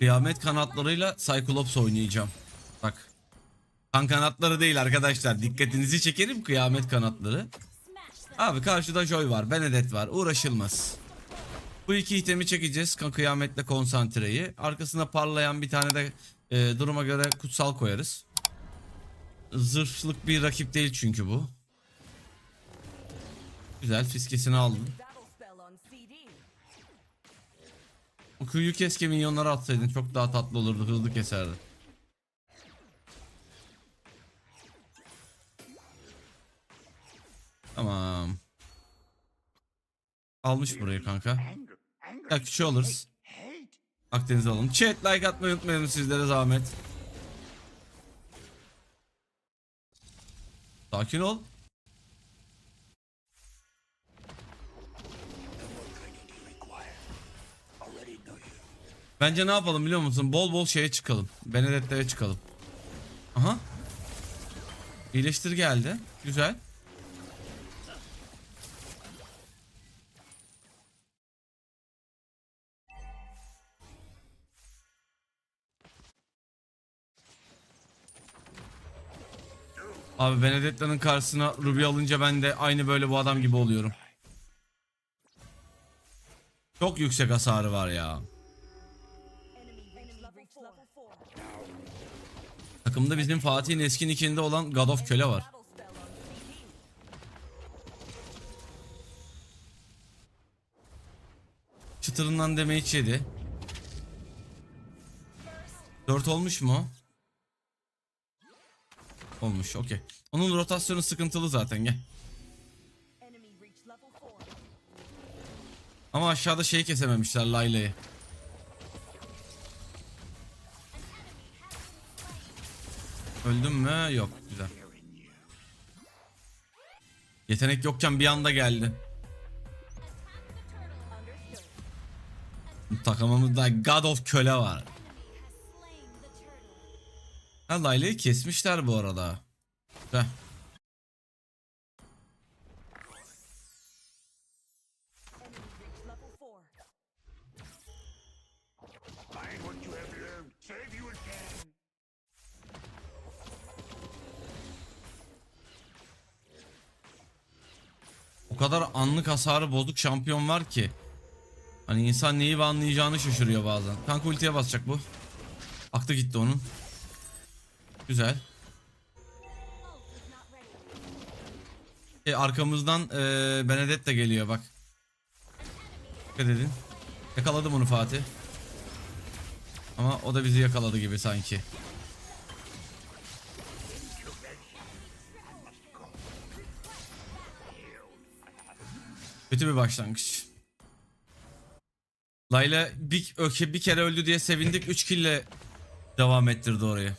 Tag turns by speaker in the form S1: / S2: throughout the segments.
S1: Kıyamet kanatlarıyla Cyclops oynayacağım. Bak. Kan kanatları değil arkadaşlar. Dikkatinizi çekerim kıyamet kanatları. Abi karşıda Joy var. Benedett var. Uğraşılmaz. Bu iki itemi çekeceğiz. Kıyametle konsantreyi. Arkasına parlayan bir tane de e, duruma göre kutsal koyarız. Zırhlık bir rakip değil çünkü bu. Güzel fiskesini aldım. O kuyu keske minyonları atsaydın çok daha tatlı olurdu. Hızlı keserdi. Tamam. Almış burayı kanka. Ya küçüğü alırız. Akdeniz alalım. Chat like atmayı unutmayın sizlere zahmet. Sakin ol. Bence ne yapalım biliyor musun? Bol bol şeye çıkalım. Benedetto'ya çıkalım. Aha. İyileştir geldi. Güzel. Abi Benedetto'nun karşısına Ruby alınca ben de aynı böyle bu adam gibi oluyorum. Çok yüksek hasarı var ya. Takımda bizim Fatih'in eski nickinde olan God of Köle var. Çıtırından damage yedi. 4 olmuş mu? Olmuş okey. Onun rotasyonu sıkıntılı zaten gel.
S2: Enemy reached level 4.
S1: Ama aşağıda şeyi kesememişler Layla'yı. Öldüm mü? Yok güzel. Yetenek yokken bir anda geldi. Takımımızda God of Köle var. Ha Layla'yı kesmişler bu arada. Güzel. Kadar anlık hasarı bozuk şampiyon var ki. Hani insan neyi anlayacağını şaşırıyor bazen. Kanka ultiye basacak bu. Aktı gitti onun. Güzel. E, arkamızdan e, Benedetta de geliyor bak. Dikkat edin. Yakaladım onu Fatih. Ama o da bizi yakaladı gibi sanki. Kötü bir başlangıç. Layla bir, öke- bir kere öldü diye sevindik. 3 kille devam ettirdi orayı.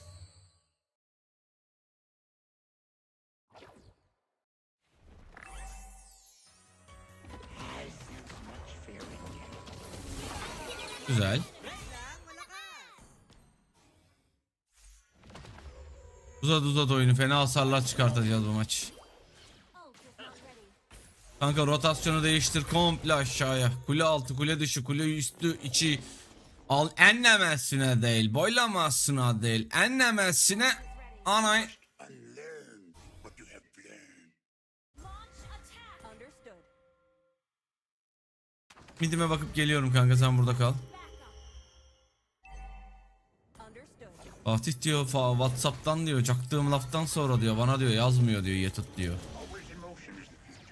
S1: Güzel. Uzat uzat oyunu. Fena hasarlar çıkartacağız bu maç. Kanka rotasyonu değiştir komple aşağıya. Kule altı, kule dışı, kule üstü, içi. Al enlemesine değil, boylamasına değil, enlemesine anay. Midime bakıp geliyorum kanka sen burada kal. Fatih diyor Whatsapp'tan diyor çaktığım laftan sonra diyor bana diyor yazmıyor diyor Yetut diyor.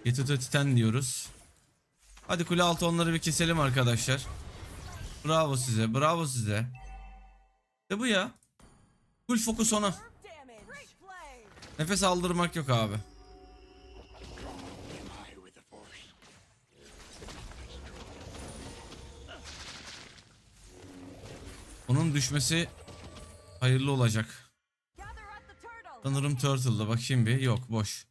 S1: Yetut'u titen diyoruz. Hadi kule altı onları bir keselim arkadaşlar. Bravo size bravo size. De bu ya. Full fokus ona. Nefes aldırmak yok abi. Onun düşmesi hayırlı olacak. Sanırım Turtle'da bakayım bir. Yok boş.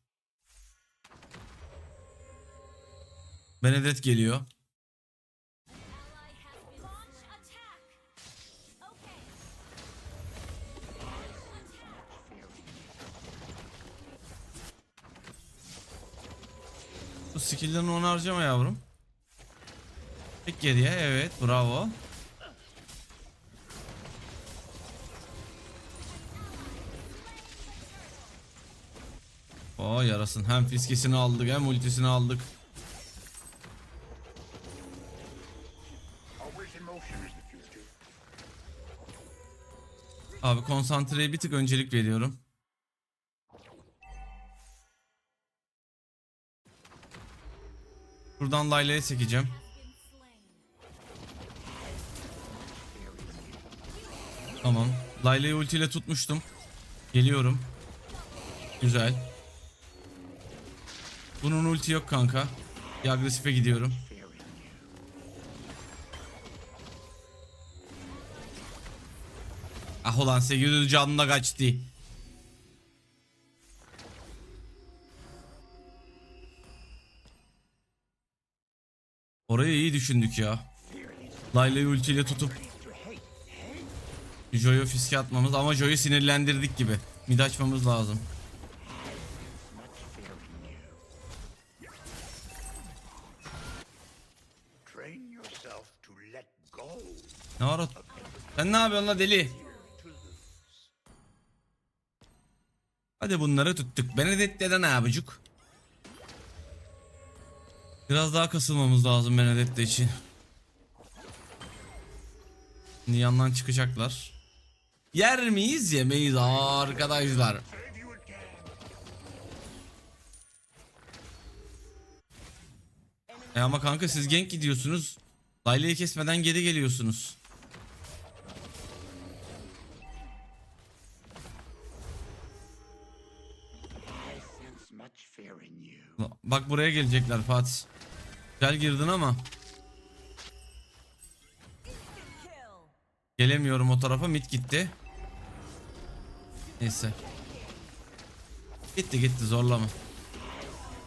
S1: Benedet geliyor. Bu skill'lerini ona harcama yavrum. Tek geriye evet bravo. Oo yarasın hem fiskesini aldık hem ultisini aldık. Abi konsantreye bir tık öncelik veriyorum. Buradan Layla'ya çekeceğim. Tamam. Layla'yı ultiyle tutmuştum. Geliyorum. Güzel. Bunun ulti yok kanka. Bir agresife gidiyorum. Ah ulan 800 canına kaçtı. Orayı iyi düşündük ya. Layla'yı ultiyle tutup Joy'u fiske atmamız ama Joy'u sinirlendirdik gibi. Mid açmamız lazım. Ne var o? Sen ne yapıyorsun la deli? Hadi bunları tuttuk. Benedette'de ne yapacak? Biraz daha kasılmamız lazım Benedette için. Şimdi yandan çıkacaklar. Yer miyiz yemeyiz arkadaşlar. E ama kanka siz gank gidiyorsunuz. Layla'yı kesmeden geri geliyorsunuz. Bak buraya gelecekler Fatih. Güzel girdin ama gelemiyorum o tarafa. Mid gitti. Neyse. Gitti gitti zorlama.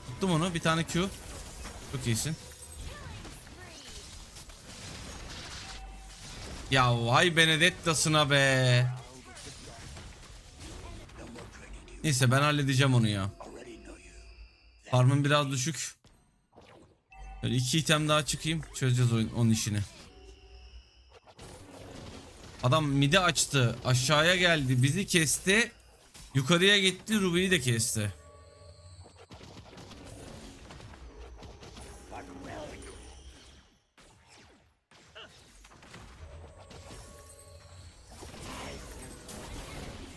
S1: Tuttum onu. Bir tane Q. Çok iyisin. Ya vay Benedetta'sına be. Neyse ben halledeceğim onu ya. Farmım biraz düşük. Böyle iki item daha çıkayım. Çözeceğiz oyun, onun işini. Adam midi açtı. Aşağıya geldi. Bizi kesti. Yukarıya gitti. Ruby'yi de kesti.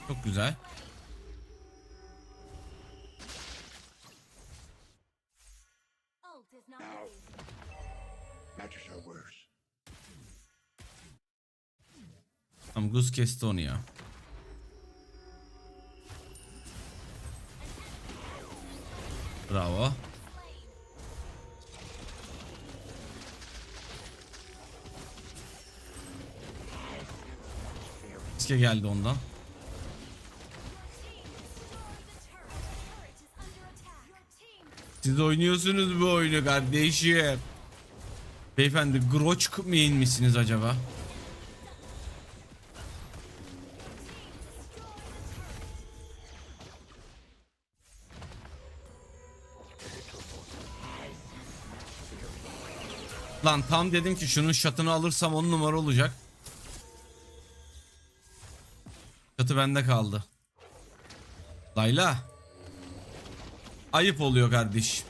S1: Çok güzel.
S2: İs not
S3: Now, matters are worse.
S1: Tamam Gus kesti onu ya. Bravo. Riske geldi ondan. Siz oynuyorsunuz bu oyunu kardeşim. Beyefendi Groçk main misiniz acaba? Lan tam dedim ki şunun şatını alırsam on numara olacak. Şatı bende kaldı. Layla. Ayıp oluyor kardeş.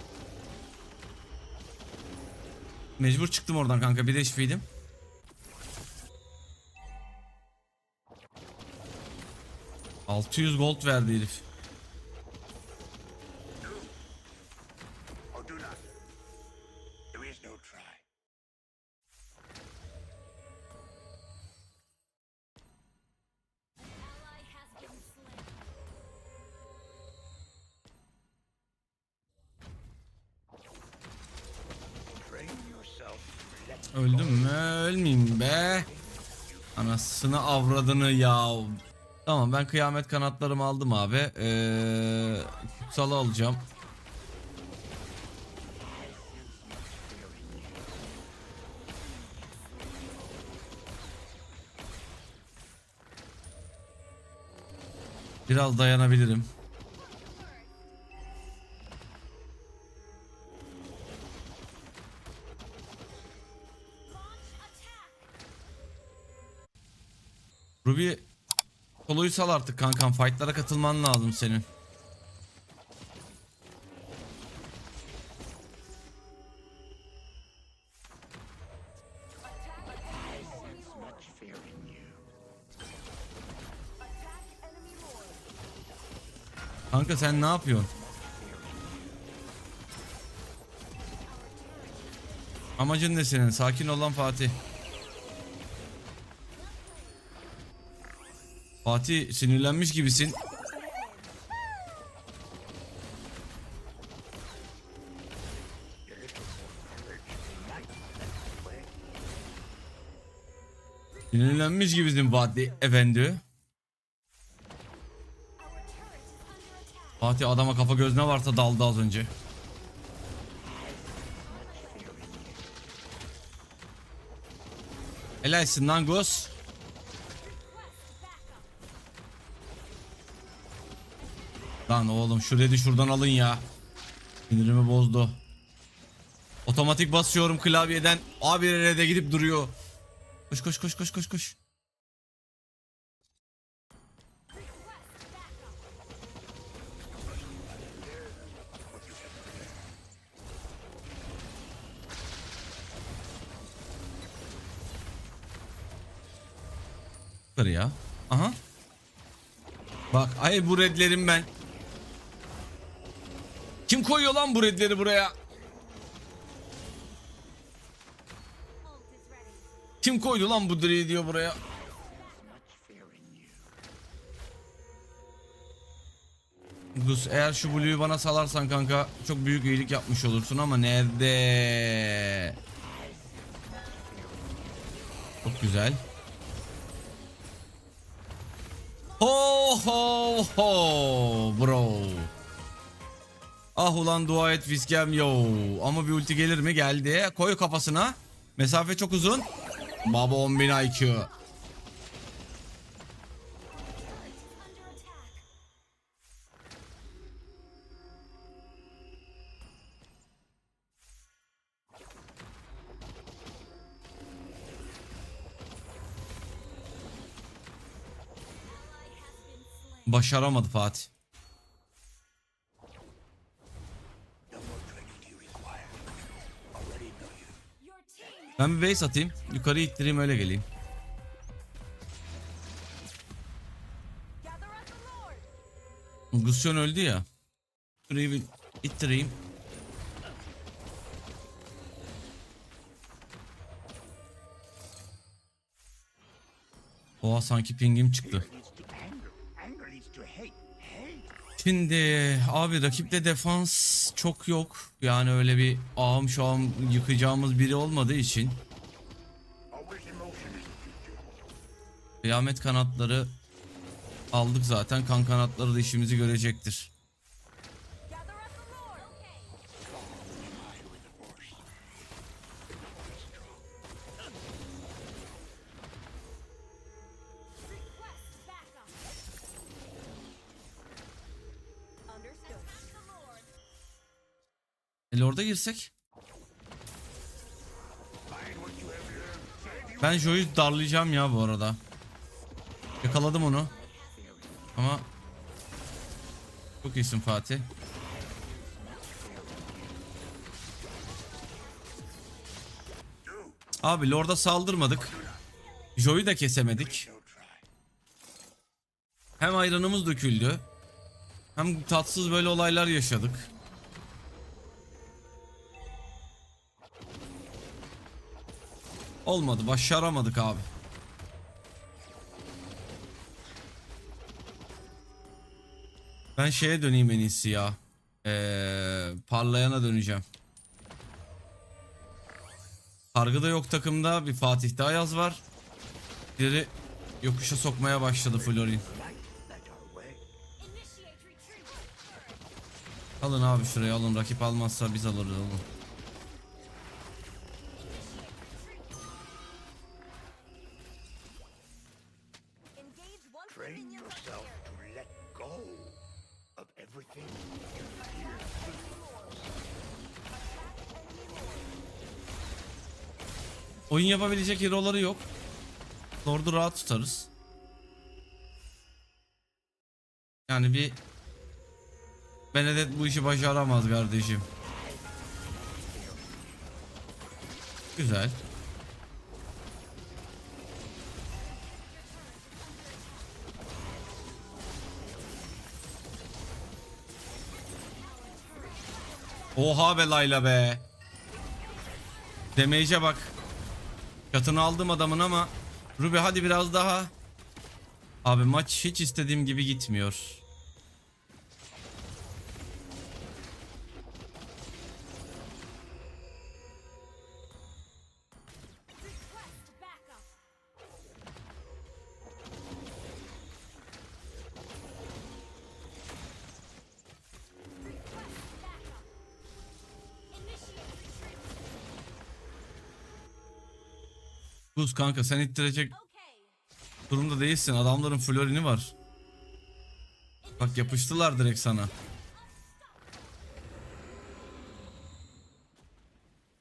S1: Mecbur çıktım oradan kanka. Bir de HP'ydim. ...600 gold verdi herif. Anasını avradını ya. Tamam ben kıyamet kanatlarımı aldım abi. Ee, kutsalı alacağım. Biraz dayanabilirim. Ruby Solo'yu sal artık kankam. Fight'lara katılman lazım senin. Kanka sen ne yapıyorsun? Amacın ne senin? Sakin ol lan Fatih. Fatih sinirlenmiş gibisin. Sinirlenmiş gibisin Fatih efendi. Fatih adama kafa göz ne varsa daldı az önce. Helalsin lan Gus. Lan oğlum şu red'i şuradan alın ya. Sinirimi bozdu. Otomatik basıyorum klavyeden. Abi red'e gidip duruyor. Koş koş koş koş koş koş. Ya. Aha. Bak ay bu redlerim ben. Kim koyuyor lan bu redleri buraya? Kim koydu lan bu direği diyor buraya? Gus eğer şu Blue'yu bana salarsan kanka çok büyük iyilik yapmış olursun ama nerede? Çok güzel. Ho ho ho bro. Ah ulan dua et fiskem yo. Ama bir ulti gelir mi? Geldi. Koy kafasına. Mesafe çok uzun. Baba 10.000 IQ. Başaramadı Fatih. Ben bir base atayım. Yukarı ittireyim öyle geleyim. Gusyon öldü ya. Şurayı bir ittireyim. Oha sanki pingim çıktı. Şimdi abi rakipte defans çok yok. Yani öyle bir ağım an yıkacağımız biri olmadığı için kıyamet kanatları aldık zaten. Kan kanatları da işimizi görecektir. E Lord'a girsek? Ben Joe'yu darlayacağım ya bu arada. Yakaladım onu. Ama çok iyisin Fatih. Abi Lord'a saldırmadık. Joe'yu da kesemedik. Hem ayranımız döküldü. Hem tatsız böyle olaylar yaşadık. Olmadı, başaramadık abi. Ben şeye döneyim en iyisi ya. Ee, parlayana döneceğim. Kargıda yok takımda bir Fatih daha yaz var. Diğeri yokuşa sokmaya başladı Florin. Alın abi şuraya alın. Rakip almazsa biz alırız oğlum. Yapabilecek hero'ları yok. Lord'u rahat tutarız. Yani bir Benedett bu işi başaramaz kardeşim. Güzel. Oha be Layla be. Damage'e bak. Çatını aldım adamın ama Ruby hadi biraz daha. Abi maç hiç istediğim gibi gitmiyor. Buz kanka sen ittirecek durumda değilsin. Adamların florini var. Bak yapıştılar direkt sana.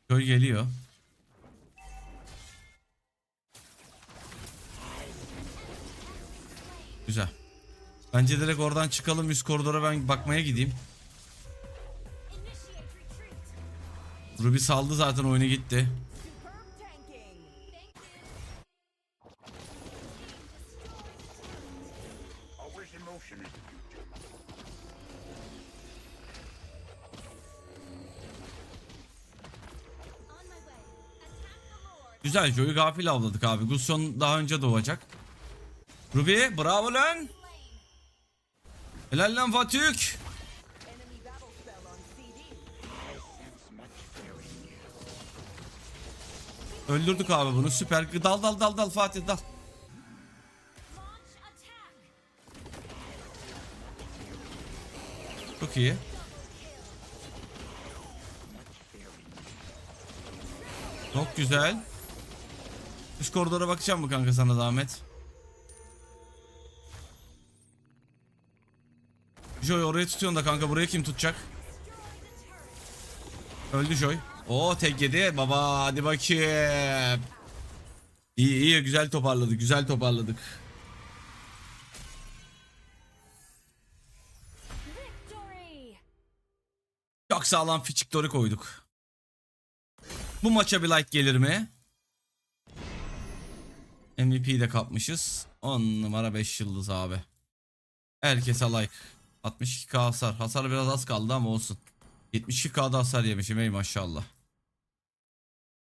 S1: Köy geliyor. Güzel. Bence direkt oradan çıkalım üst koridora ben bakmaya gideyim. Ruby saldı zaten oyunu gitti. Güzel Joy'u gafil avladık abi. Gusion daha önce doğacak. Ruby bravo lan. Helal lan Fatih. Öldürdük abi bunu süper. Dal dal dal dal Fatih dal. Çok iyi. Çok güzel. Üst koridora bakacağım mı kanka sana zahmet? Joy orayı tutuyorsun da kanka burayı kim tutacak? Öldü Joy. Oo tek yedi. Baba hadi bakayım. İyi iyi güzel toparladık güzel toparladık. Çok sağlam fiçiktori koyduk. Bu maça bir like gelir mi? MVP'yi de kapmışız. 10 numara 5 yıldız abi. Herkese like. 62k hasar. Hasar biraz az kaldı ama olsun. 72k'da hasar yemişim ey maşallah.